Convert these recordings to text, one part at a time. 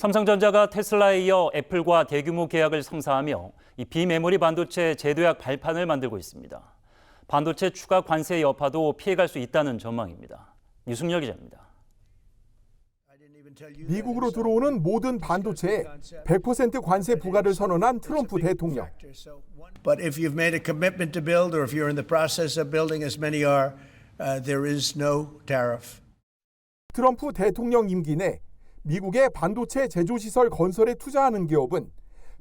삼성전자가 테슬라에 이어 애플과 대규모 계약을 성사하며 이 비메모리 반도체 제도약 발판을 만들고 있습니다. 반도체 추가 관세 여파도 피해갈 수 있다는 전망입니다. 유승열 기자입니다. 미국으로 들어오는 모든 반도체에 100% 관세 부과를 선언한 트럼프 대통령. But if you've made a commitment to build, or if you're in the process of building, as many are, uh, there is no tariff. 트럼프 대통령 임기 내 미국의 반도체 제조시설 건설에 투자하는 기업은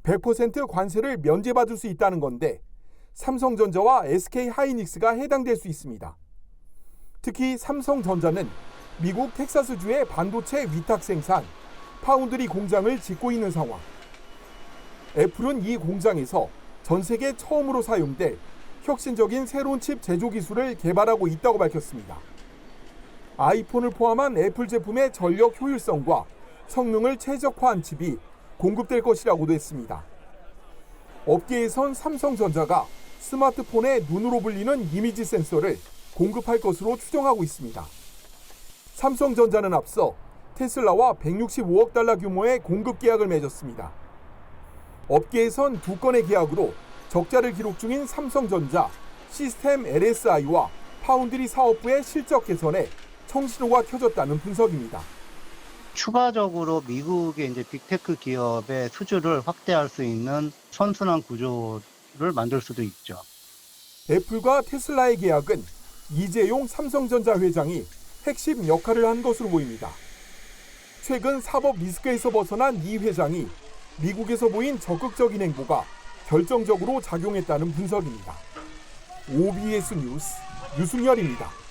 100% 관세를 면제받을 수 있다는 건데 삼성전자와 SK 하이닉스가 해당될 수 있습니다. 특히 삼성전자는 미국 텍사스주의 반도체 위탁 생산 파운드리 공장을 짓고 있는 상황. 애플은 이 공장에서 전 세계 처음으로 사용될 혁신적인 새로운 칩 제조 기술을 개발하고 있다고 밝혔습니다. 아이폰을 포함한 애플 제품의 전력 효율성과 성능을 최적화한 칩이 공급될 것이라고도 했습니다. 업계에선 삼성전자가 스마트폰의 눈으로 불리는 이미지 센서를 공급할 것으로 추정하고 있습니다. 삼성전자는 앞서 테슬라와 165억 달러 규모의 공급 계약을 맺었습니다. 업계에선 두 건의 계약으로 적자를 기록 중인 삼성전자, 시스템 LSI와 파운드리 사업부의 실적 개선에 청신호가 켜졌다는 분석입니다. 추가적으로 미국의 이제 빅테크 기업의 수주를 확대할 수 있는 선순환 구조를 만들 수도 있죠. 애플과 테슬라의 계약은 이재용 삼성전자 회장이 핵심 역할을 한 것으로 보입니다. 최근 사법 리스크에서 벗어난 이 회장이 미국에서 보인 적극적인 행보가 결정적으로 작용했다는 분석입니다. OBS 뉴스 유승열입니다.